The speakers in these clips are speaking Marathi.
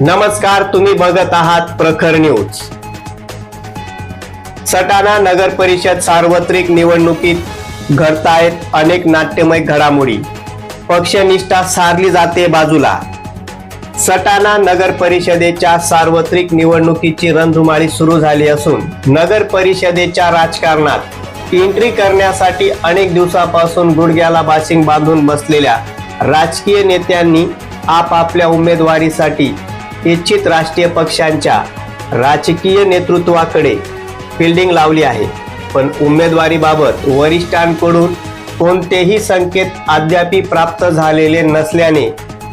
नमस्कार तुम्ही बघत आहात प्रखर न्यूज. सटाणा नगर परिषद सार्वत्रिक निवडणुकीत घडतायत अनेक नाट्यमय घडामोडी. पक्षनिष्ठा सारली जाते बाजूला. सटाणा नगर परिषदेच्या सार्वत्रिक निवडणुकीची रणधुमाळी सुरू झाली असून नगर परिषदेच्या राजकारणात एंट्री करण्यासाठी अनेक दिवसापासून गुडघ्याला बाशिंग बांधून बसलेल्या राजकीय नेत्यांनी आपापल्या उमेदवारीसाठी इच्छित राष्ट्रीय पक्षांच्या राजकीय नेतृत्वाकडे फिल्डिंग लावली आहे. पण उमेदवारीबाबत वरिष्ठांकडून कोणतेही संकेत अद्याप प्राप्त झालेले नसल्याने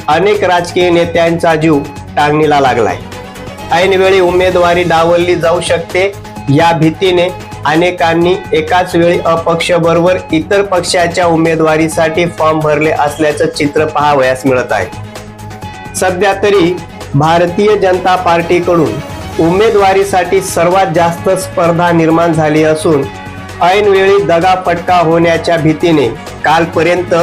अनेक राजकीय नेत्यांचा जीव टांगणीला लागलाय. ऐनवेळी उमेदवारी डावलली जाऊ शकते या भीतीने अनेकांनी एकाच वेळी अपक्ष बरोबर इतर पक्षाच्या उमेदवारीसाठी फॉर्म भरले असल्याचं चित्र पाहावयास मिळत आहे. सध्या तरी भारतीय जनता पार्टीकडून उमेदवारीसाठी सर्वात जास्त स्पर्धा निर्माण झाली असून ऐनवेळी दगाफटका होण्याच्या भीतीने कालपर्यंत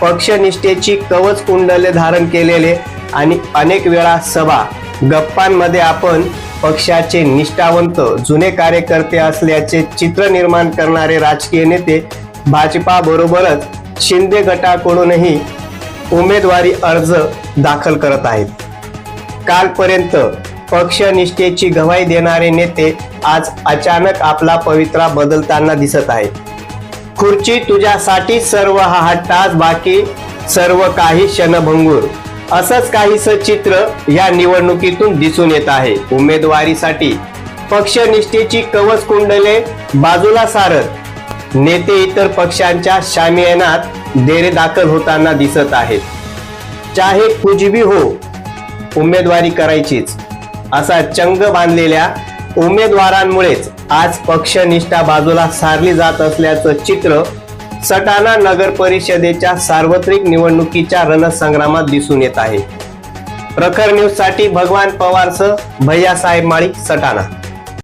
पक्षनिष्ठेची कवच कुंडले धारण केलेले आणि अनेक वेळा सभा गप्पांमध्ये आपण पक्षाचे निष्ठावंत जुने कार्यकर्ते असल्याचे चित्र निर्माण करणारे राजकीय नेते भाजपा बरोबरच शिंदे गटाकडूनही उमेदवारी अर्ज दाखल करत आहेत. कालपर्यंत पक्षनिष्ठेची गवाही देणारे नेते आज अचानक आपला पवित्रा बदलताना दिसत आहेत. खुर्ची तुझ्यासाठी सर्व हा हट्टास बाकी सर्व काही क्षणभंगूर. असंच काहीस चित्र या निवडणुकीतून दिसून येत आहे. उमेदवारीसाठी पक्षनिष्ठेची कवच कुंडले बाजूला सारत. नेते इतर पक्षांच्या शामियानात डेरे दाखल होताना दिसत आहेत. चाहे कुछ भी हो उमेदवारी करायचीच. असा चंग बांधलेल्या उमेदवारांमुळेच आज पक्षनिष्ठा बाजूला सारली जात असल्याचं चित्र सटाणा नगर परिषदेच्या सार्वत्रिक निवडणुकीच्या रणसंग्रामात दिसून येत आहे. प्रखर न्यूजसाठी भगवान भैया भैयासाहेब माळी सटाणा.